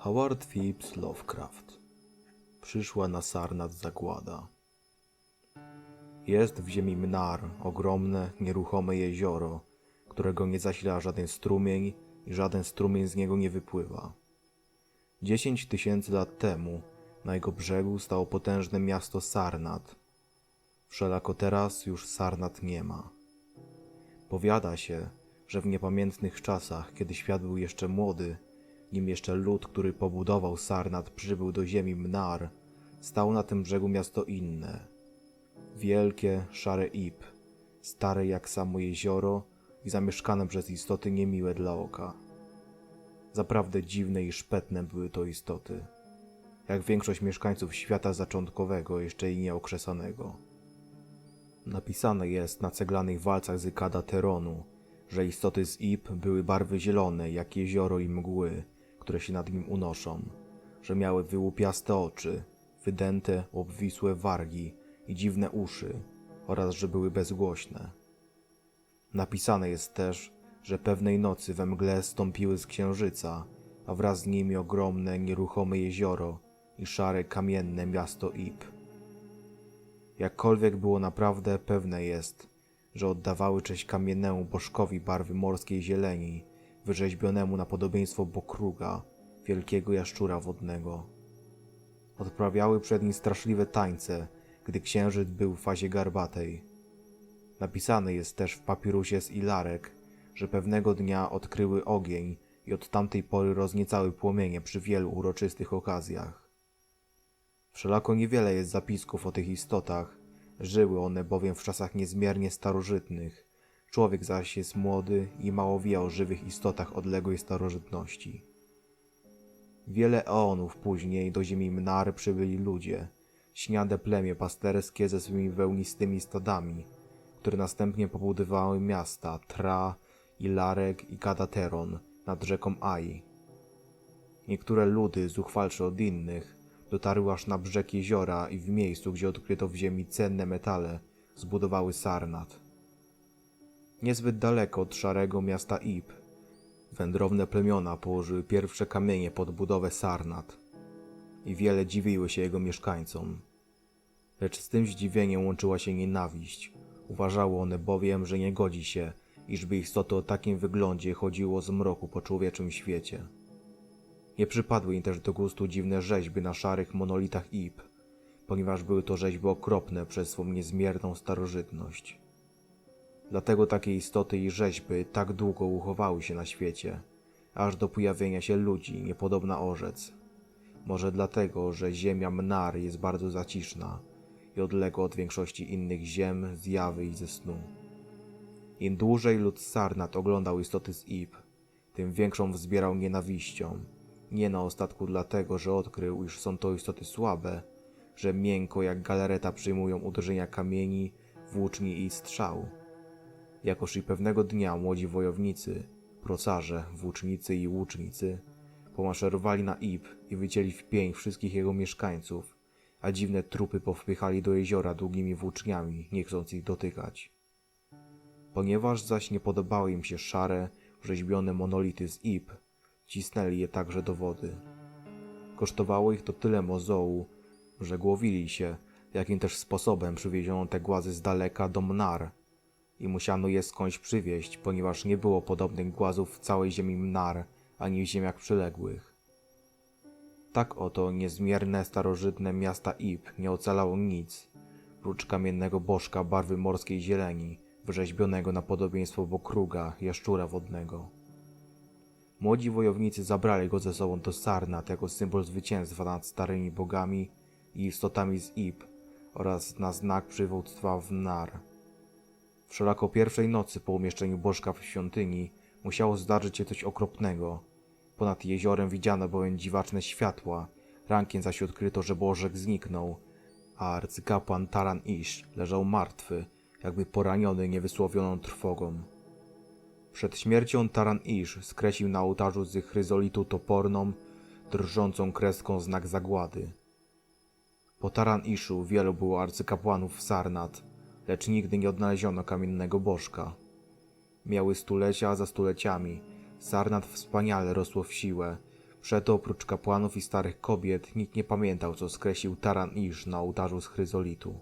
Howard Phillips Lovecraft Przyszła na Sarnat zagłada. Jest w ziemi Mnar ogromne, nieruchome jezioro, którego nie zasila żaden strumień i żaden strumień z niego nie wypływa. Dziesięć tysięcy lat temu na jego brzegu stało potężne miasto Sarnat. Wszelako teraz już Sarnat nie ma. Powiada się, że w niepamiętnych czasach, kiedy świat był jeszcze młody, nim jeszcze lud, który pobudował Sarnat, przybył do ziemi Mnar, stało na tym brzegu miasto inne. Wielkie, szare Ib, stare jak samo jezioro i zamieszkane przez istoty niemiłe dla oka. Zaprawdę dziwne i szpetne były to istoty, jak większość mieszkańców świata zaczątkowego, jeszcze i nieokrzesanego. Napisane jest na ceglanych walcach z Ikada Teronu, że istoty z Ib były barwy zielone, jak jezioro i mgły, które się nad nim unoszą, że miały wyłupiaste oczy, wydęte, obwisłe wargi i dziwne uszy oraz że były bezgłośne. Napisane jest też, że pewnej nocy we mgle stąpiły z księżyca, a wraz z nimi ogromne, nieruchome jezioro i szare, kamienne miasto Ib. Jakkolwiek było naprawdę, pewne jest, że oddawały cześć kamiennemu bożkowi barwy morskiej zieleni, wyrzeźbionemu na podobieństwo Bokruga, wielkiego jaszczura wodnego. Odprawiały przed nim straszliwe tańce, gdy księżyc był w fazie garbatej. Napisane jest też w papirusie z Ilarek, że pewnego dnia odkryły ogień i od tamtej pory rozniecały płomienie przy wielu uroczystych okazjach. Wszelako niewiele jest zapisków o tych istotach, żyły one bowiem w czasach niezmiernie starożytnych. Człowiek zaś jest młody i mało wie o żywych istotach odległej starożytności. Wiele eonów później do ziemi Mnar przybyli ludzie, śniade plemię pasterskie ze swymi wełnistymi stadami, które następnie pobudowały miasta Tra, Ilarek i Kadateron nad rzeką Ai. Niektóre ludy, zuchwalsze od innych, dotarły aż na brzeg jeziora i w miejscu, gdzie odkryto w ziemi cenne metale, zbudowały Sarnat. Niezbyt daleko od szarego miasta Ib, wędrowne plemiona położyły pierwsze kamienie pod budowę Sarnat i wiele dziwiły się jego mieszkańcom. Lecz z tym zdziwieniem łączyła się nienawiść. Uważały one bowiem, że nie godzi się, iżby istoty o takim wyglądzie chodziło z mroku po człowieczym świecie. Nie przypadły im też do gustu dziwne rzeźby na szarych monolitach Ib, ponieważ były to rzeźby okropne przez swą niezmierną starożytność. Dlatego takie istoty i rzeźby tak długo uchowały się na świecie, aż do pojawienia się ludzi niepodobna orzec. Może dlatego, że ziemia Mnar jest bardzo zaciszna i odległa od większości innych ziem, zjawy i ze snu. Im dłużej lud Sarnat oglądał istoty z Ib, tym większą wzbierał nienawiścią. Nie na ostatku dlatego, że odkrył, iż są to istoty słabe, że miękko jak galareta przyjmują uderzenia kamieni, włóczni i strzał. Jakoż i pewnego dnia młodzi wojownicy, procarze, włócznicy i łucznicy, pomaszerowali na Ib i wycięli w pień wszystkich jego mieszkańców, a dziwne trupy powpychali do jeziora długimi włóczniami, nie chcąc ich dotykać. Ponieważ zaś nie podobały im się szare, rzeźbione monolity z Ib, cisnęli je także do wody. Kosztowało ich to tyle mozołu, że głowili się, jakim też sposobem przywieziono te głazy z daleka do Mnar i musiano je skądś przywieźć, ponieważ nie było podobnych głazów w całej ziemi Mnar, ani w ziemiach przyległych. Tak oto niezmierne starożytne miasta Ib nie ocalało nic, prócz kamiennego bożka barwy morskiej zieleni, wyrzeźbionego na podobieństwo Bokruga, jaszczura wodnego. Młodzi wojownicy zabrali go ze sobą do Sarnat jako symbol zwycięstwa nad starymi bogami i istotami z Ib oraz na znak przywództwa w Nar. Wszelako pierwszej nocy po umieszczeniu bożka w świątyni musiało zdarzyć się coś okropnego. Ponad jeziorem widziano bowiem dziwaczne światła, rankiem zaś odkryto, że bożek zniknął, a arcykapłan Taran Ish leżał martwy, jakby poraniony niewysłowioną trwogą. Przed śmiercią Taran Ish skreślił na ołtarzu z chryzolitu toporną, drżącą kreską znak zagłady. Po Taran Iszu wielu było arcykapłanów w Sarnat, lecz nigdy nie odnaleziono kamiennego bożka. Miały stulecia za stuleciami, Sarnat wspaniale rosło w siłę, Przeto oprócz kapłanów i starych kobiet nikt nie pamiętał, co skreślił Taran Isz na ołtarzu z chryzolitu.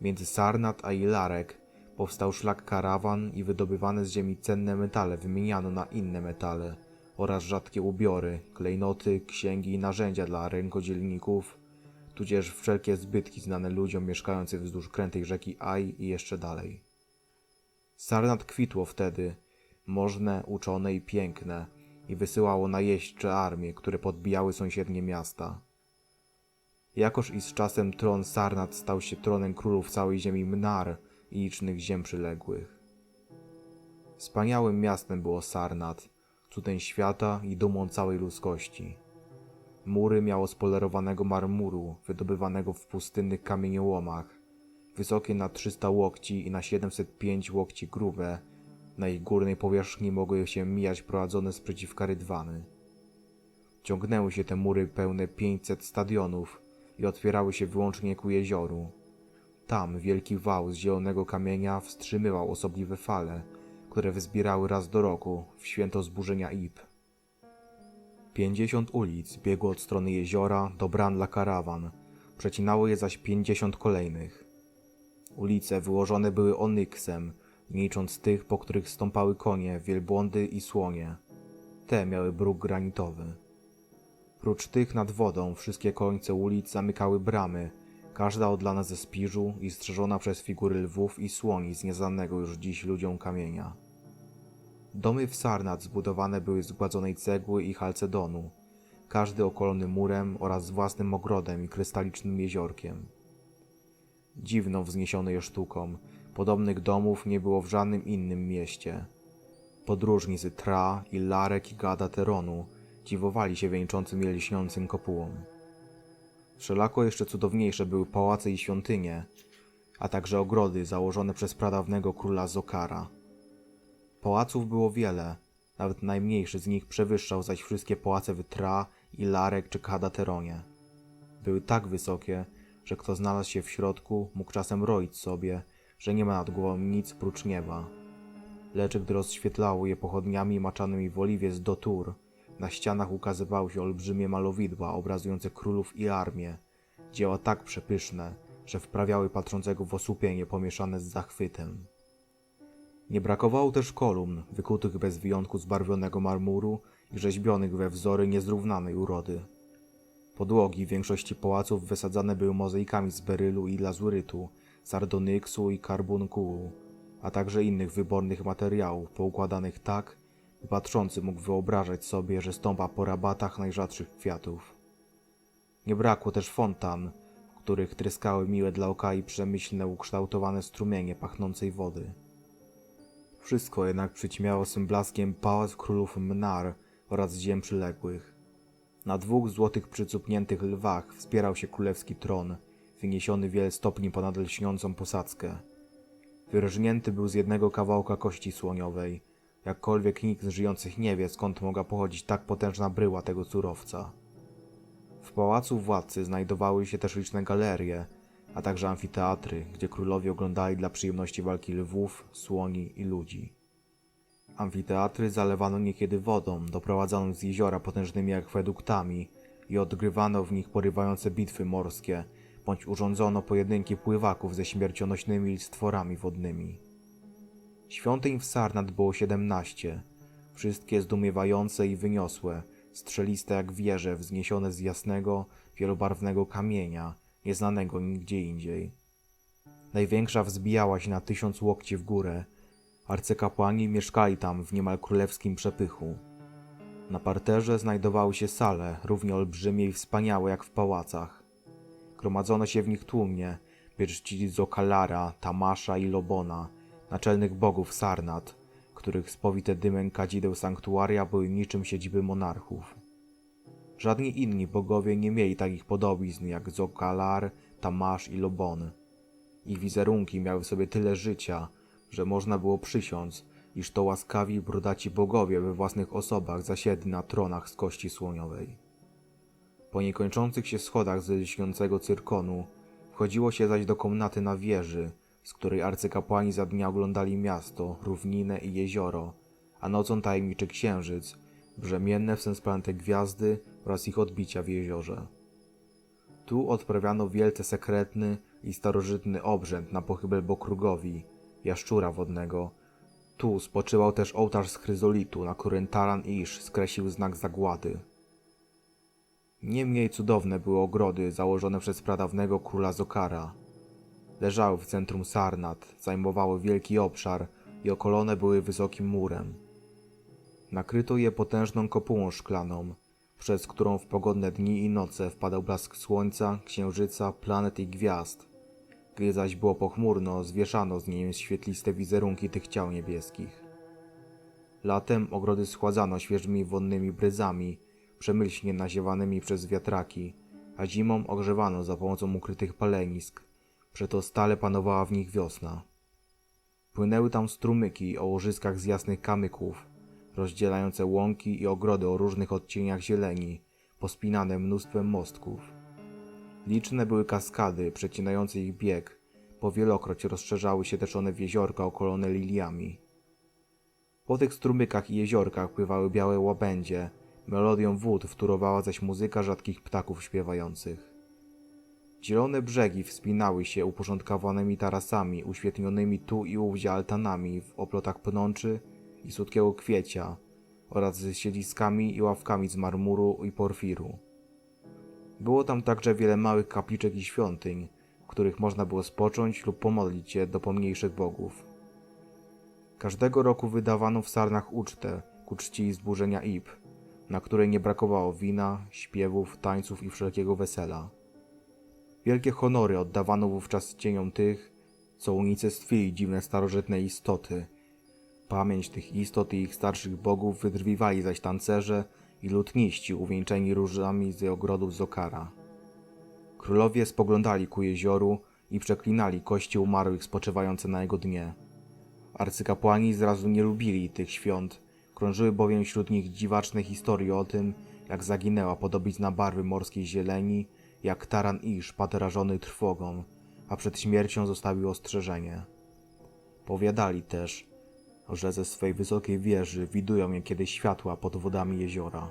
Między Sarnat a Ilarek powstał szlak karawan i wydobywane z ziemi cenne metale wymieniano na inne metale oraz rzadkie ubiory, klejnoty, księgi i narzędzia dla rękodzielników, tudzież wszelkie zbytki znane ludziom mieszkającym wzdłuż krętej rzeki Aj i jeszcze dalej. Sarnat kwitło wtedy, możne, uczone i piękne, i wysyłało najeźdźcze armie, które podbijały sąsiednie miasta. Jakoż i z czasem tron Sarnat stał się tronem królów całej ziemi Mnar i licznych ziem przyległych. Wspaniałym miastem było Sarnat, cudem świata i dumą całej ludzkości. Mury miało z polerowanego marmuru, wydobywanego w pustynnych kamieniołomach, wysokie na 300 łokci i na 705 łokci grube, na ich górnej powierzchni mogły się mijać prowadzone sprzeciwka rydwany. Ciągnęły się te mury pełne 500 stadionów i otwierały się wyłącznie ku jezioru. Tam wielki wał z zielonego kamienia wstrzymywał osobliwe fale, które wzbierały raz do roku w święto zburzenia Ib. Pięćdziesiąt ulic biegło od strony jeziora do bran dla karawan, przecinało je zaś pięćdziesiąt kolejnych. Ulice wyłożone były onyksem, nie licząc tych, po których stąpały konie, wielbłądy i słonie. Te miały bruk granitowy. Prócz tych nad wodą wszystkie końce ulic zamykały bramy, każda odlana ze spiżu i strzeżona przez figury lwów i słoni z nieznanego już dziś ludziom kamienia. Domy w Sarnat zbudowane były z gładzonej cegły i halcedonu, każdy okolony murem oraz własnym ogrodem i krystalicznym jeziorkiem. Dziwną wzniesiono je sztuką, podobnych domów nie było w żadnym innym mieście. Podróżni z Tra, i Larek i Gadateronu dziwowali się wieńczącym je lśniącym kopułom. Wszelako jeszcze cudowniejsze były pałace i świątynie, a także ogrody założone przez pradawnego króla Zokara. Pałaców było wiele, nawet najmniejszy z nich przewyższał zaś wszystkie pałace w Tra, i Larek czy Kadateronie. Były tak wysokie, że kto znalazł się w środku, mógł czasem roić sobie, że nie ma nad głową nic prócz nieba. Lecz gdy rozświetlało je pochodniami maczanymi w oliwie z dotur, na ścianach ukazywały się olbrzymie malowidła obrazujące królów i armię, dzieła tak przepyszne, że wprawiały patrzącego w osłupienie pomieszane z zachwytem. Nie brakowało też kolumn, wykutych bez wyjątku z barwionego marmuru i rzeźbionych we wzory niezrównanej urody. Podłogi większości pałaców wysadzane były mozaikami z berylu i lazurytu, sardonyksu i karbunkulu, a także innych wybornych materiałów poukładanych tak, by patrzący mógł wyobrażać sobie, że stąpa po rabatach najrzadszych kwiatów. Nie brakło też fontan, w których tryskały miłe dla oka i przemyślne ukształtowane strumienie pachnącej wody. Wszystko jednak przyćmiało swym blaskiem pałac królów Mnar oraz ziem przyległych. Na dwóch złotych przycupniętych lwach wspierał się królewski tron, wyniesiony wiele stopni ponad lśniącą posadzkę. Wyrżnięty był z jednego kawałka kości słoniowej, jakkolwiek nikt z żyjących nie wie, skąd mogła pochodzić tak potężna bryła tego surowca. W pałacu władcy znajdowały się też liczne galerie, a także amfiteatry, gdzie królowie oglądali dla przyjemności walki lwów, słoni i ludzi. Amfiteatry zalewano niekiedy wodą, doprowadzaną z jeziora potężnymi akweduktami i odgrywano w nich porywające bitwy morskie, bądź urządzono pojedynki pływaków ze śmiercionośnymi stworami wodnymi. Świątyń w Sarnat było siedemnaście, wszystkie zdumiewające i wyniosłe, strzeliste jak wieże wzniesione z jasnego, wielobarwnego kamienia, nieznanego nigdzie indziej. Największa wzbijała się na tysiąc łokci w górę, arcykapłani mieszkali tam w niemal królewskim przepychu. Na parterze znajdowały się sale, równie olbrzymie i wspaniałe jak w pałacach. Gromadzono się w nich tłumnie, by czcić Zokalara, Tamasza i Lobona, naczelnych bogów Sarnat, których spowite dymem kadzideł sanktuaria były niczym siedziby monarchów. Żadni inni bogowie nie mieli takich podobizn jak Zokalar, Tamasz i Lobon. Ich wizerunki miały w sobie tyle życia, że można było przysiąc, iż to łaskawi brudaci bogowie we własnych osobach zasiedli na tronach z kości słoniowej. Po niekończących się schodach ze lśniącego cyrkonu wchodziło się zaś do komnaty na wieży, z której arcykapłani za dnia oglądali miasto, równinę i jezioro, a nocą tajemniczy księżyc, brzemienne w sens planety gwiazdy oraz ich odbicia w jeziorze. Tu odprawiano wielce sekretny i starożytny obrzęd na pochybel Bokrugowi, jaszczura wodnego. Tu spoczywał też ołtarz z chryzolitu, na którym Taran Isz skreślił znak zagłady. Nie mniej cudowne były ogrody założone przez pradawnego króla Zokara. Leżały w centrum Sarnat, zajmowały wielki obszar i okolone były wysokim murem. Nakryto je potężną kopułą szklaną, przez którą w pogodne dni i noce wpadał blask słońca, księżyca, planet i gwiazd. Gdy zaś było pochmurno, zwieszano z niej świetliste wizerunki tych ciał niebieskich. Latem ogrody schładzano świeżymi wonnymi bryzami, przemyślnie naziewanymi przez wiatraki, a zimą ogrzewano za pomocą ukrytych palenisk, przeto stale panowała w nich wiosna. Płynęły tam strumyki o łożyskach z jasnych kamyków, rozdzielające łąki i ogrody o różnych odcieniach zieleni, pospinane mnóstwem mostków. Liczne były kaskady przecinające ich bieg, powielokroć rozszerzały się też one w jeziorka okolone liliami. Po tych strumykach i jeziorkach pływały białe łabędzie, melodią wód wtórowała zaś muzyka rzadkich ptaków śpiewających. Zielone brzegi wspinały się uporządkowanymi tarasami, uświetnionymi tu i ówdzie altanami w oplotach pnączy i słodkiego kwiecia oraz ze siedziskami i ławkami z marmuru i porfiru. Było tam także wiele małych kapliczek i świątyń, w których można było spocząć lub pomodlić się do pomniejszych bogów. Każdego roku wydawano w Sarnach ucztę ku czci zburzenia Ib, na której nie brakowało wina, śpiewów, tańców i wszelkiego wesela. Wielkie honory oddawano wówczas cieniom tych, co unicestwili dziwne starożytne istoty. Pamięć tych istot i ich starszych bogów wydrwiwali zaś tancerze i lutniści uwieńczeni różami z ogrodów Zokara. Królowie spoglądali ku jezioru i przeklinali kości umarłych spoczywające na jego dnie. Arcykapłani zrazu nie lubili tych świąt, krążyły bowiem wśród nich dziwaczne historie o tym, jak zaginęła podobizna barwy morskiej zieleni, jak taran Isz padł rażony trwogą, a przed śmiercią zostawił ostrzeżenie. Powiadali też, że ze swej wysokiej wieży widują niekiedy światła pod wodami jeziora.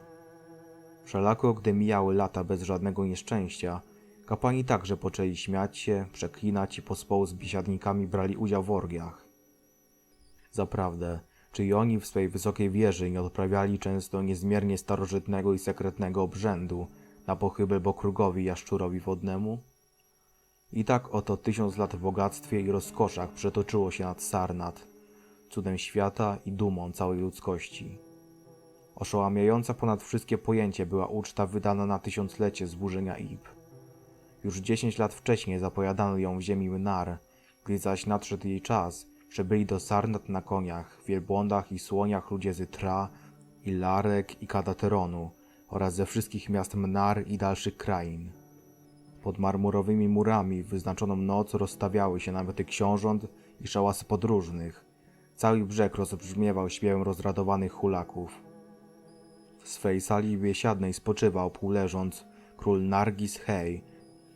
Wszelako, gdy mijały lata bez żadnego nieszczęścia, kapłani także poczęli śmiać się, przeklinać i pospołu z biesiadnikami brali udział w orgiach. Zaprawdę, czy i oni w swej wysokiej wieży nie odprawiali często niezmiernie starożytnego i sekretnego obrzędu na pochybę Bokrugowi Jaszczurowi Wodnemu? I tak oto tysiąc lat w bogactwie i rozkoszach przetoczyło się nad Sarnat, cudem świata i dumą całej ludzkości. Oszołamiająca ponad wszystkie pojęcie była uczta wydana na tysiąclecie zburzenia Ib. Już dziesięć lat wcześniej zapowiadano ją w ziemi Mnar, gdy zaś nadszedł jej czas, przybyli do Sarnat na koniach, wielbłądach i słoniach ludzie z Tra, i Larek i Kadateronu oraz ze wszystkich miast Mnar i dalszych krain. Pod marmurowymi murami w wyznaczoną noc rozstawiały się namioty książąt i szałasy podróżnych. Cały brzeg rozbrzmiewał śpiewem rozradowanych hulaków. W swej sali biesiadnej spoczywał, półleżąc, król Nargis Hej,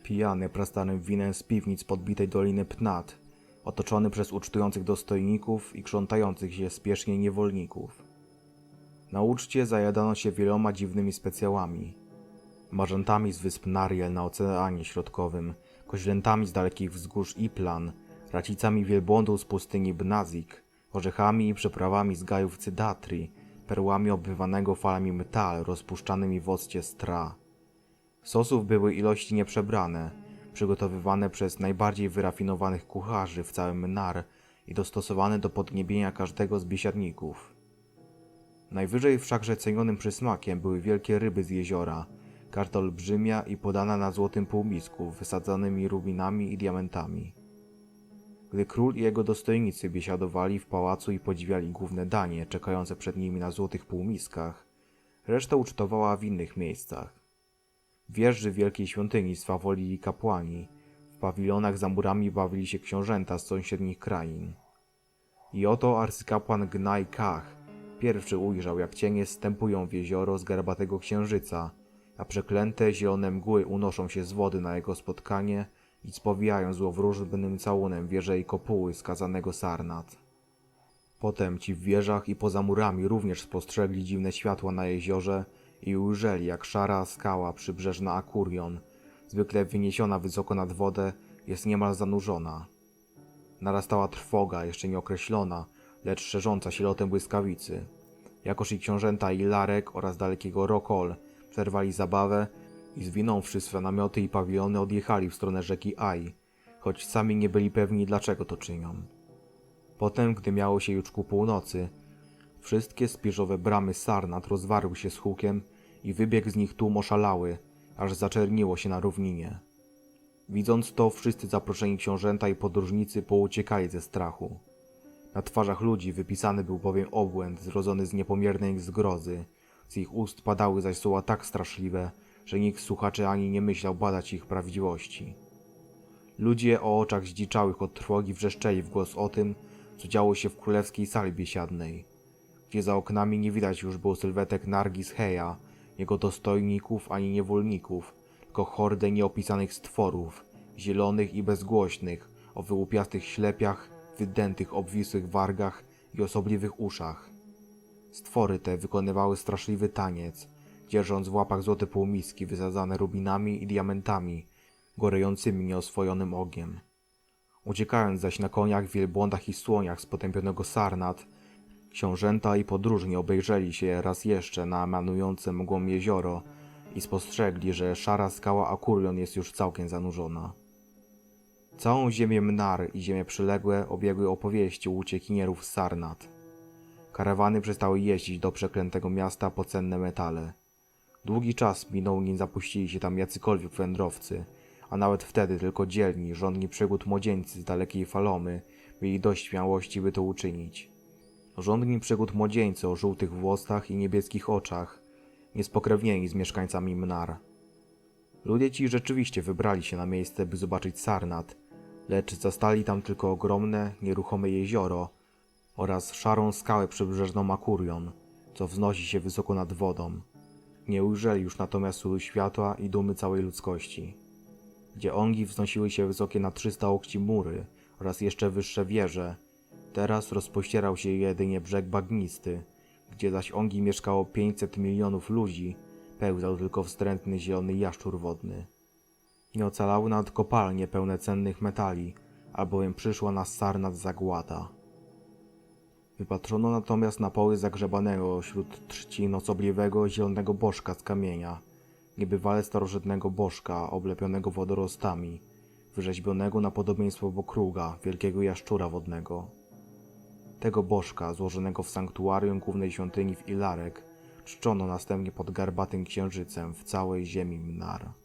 pijany prastarym winem z piwnic podbitej doliny Pnat, otoczony przez ucztujących dostojników i krzątających się spiesznie niewolników. Na uczcie zajadano się wieloma dziwnymi specjałami. Marzętami z wysp Nariel na Oceanie Środkowym, koźlętami z dalekich wzgórz Iplan, racicami wielbłądów z pustyni Bnazik, orzechami i przyprawami z gajów Cydatri, perłami obbywanego falami metal rozpuszczanymi w occie stra. Sosów były ilości nieprzebrane, przygotowywane przez najbardziej wyrafinowanych kucharzy w całym Nar i dostosowane do podniebienia każdego z biesiadników. Najwyżej wszakże cenionym przysmakiem były wielkie ryby z jeziora, każda olbrzymia i podana na złotym półmisku, wysadzonymi rubinami i diamentami. Gdy król i jego dostojnicy biesiadowali w pałacu i podziwiali główne danie czekające przed nimi na złotych półmiskach, reszta ucztowała w innych miejscach. W wieży wielkiej świątyni swawolili kapłani, w pawilonach za murami bawili się książęta z sąsiednich krain. I oto arcykapłan Gnaj Kach pierwszy ujrzał, jak cienie stępują w jezioro z garbatego księżyca, a przeklęte zielone mgły unoszą się z wody na jego spotkanie i spowijają złowróżbnym całunem wieże i kopuły skazanego Sarnat. Potem ci w wieżach i poza murami również spostrzegli dziwne światła na jeziorze i ujrzeli, jak szara skała przybrzeżna Akurion, zwykle wyniesiona wysoko nad wodę, jest niemal zanurzona. Narastała trwoga, jeszcze nieokreślona, lecz szerząca się lotem błyskawicy. Jakoż i książęta Ilarek oraz dalekiego Rokol przerwali zabawę i zwinąwszy swe namioty i pawilony odjechali w stronę rzeki Aj, choć sami nie byli pewni dlaczego to czynią. Potem, gdy miało się już ku północy, wszystkie spiżowe bramy Sarnat rozwarły się z hukiem i wybiegł z nich tłum oszalały, aż zaczerniło się na równinie. Widząc to, wszyscy zaproszeni książęta i podróżnicy pouciekali ze strachu. Na twarzach ludzi wypisany był bowiem obłęd zrodzony z niepomiernej zgrozy, z ich ust padały zaś słowa tak straszliwe, że nikt słuchaczy ani nie myślał badać ich prawdziwości. Ludzie o oczach zdziczałych od trwogi wrzeszczeli w głos o tym, co działo się w królewskiej sali biesiadnej, gdzie za oknami nie widać już było sylwetek Nargis Heja, jego dostojników ani niewolników, tylko hordę nieopisanych stworów, zielonych i bezgłośnych, o wyłupiastych ślepiach, wydętych obwisłych wargach i osobliwych uszach. Stwory te wykonywały straszliwy taniec, dzierżąc w łapach złote półmiski wysadzane rubinami i diamentami, gorejącymi nieoswojonym ogniem. Uciekając zaś na koniach, wielbłądach i słoniach z potępionego Sarnat, książęta i podróżni obejrzeli się raz jeszcze na emanujące mgłą jezioro i spostrzegli, że szara skała Akurion jest już całkiem zanurzona. Całą ziemię Mnar i ziemię przyległe obiegły opowieści uciekinierów z Sarnat. Karawany przestały jeździć do przeklętego miasta po cenne metale. Długi czas minął, nim zapuścili się tam jacykolwiek wędrowcy, a nawet wtedy tylko dzielni, żądni przygód młodzieńcy z dalekiej Falomy mieli dość śmiałości, by to uczynić. Żądni przygód młodzieńcy o żółtych włosach i niebieskich oczach, niespokrewnieni z mieszkańcami Mnar. Ludzie ci rzeczywiście wybrali się na miejsce, by zobaczyć Sarnat, lecz zastali tam tylko ogromne, nieruchome jezioro oraz szarą skałę przybrzeżną Makurion, co wznosi się wysoko nad wodą. Nie ujrzeli już natomiast światła i dumy całej ludzkości. Gdzie ongi wznosiły się wysokie na 300 okci mury oraz jeszcze wyższe wieże, teraz rozpościerał się jedynie brzeg bagnisty, gdzie zaś ongi mieszkało 500 milionów ludzi, pełzał tylko wstrętny zielony jaszczur wodny. Nie ocalały nawet kopalnie pełne cennych metali, albowiem przyszła na Sarnat zagłada. Wypatrzono natomiast na poły zagrzebanego wśród trzcin osobliwego zielonego bożka z kamienia, niebywale starożytnego bożka oblepionego wodorostami, wyrzeźbionego na podobieństwo Bokruga, wielkiego jaszczura wodnego. Tego bożka, złożonego w sanktuarium głównej świątyni w Ilarek, czczono następnie pod garbatym księżycem w całej ziemi Mnar.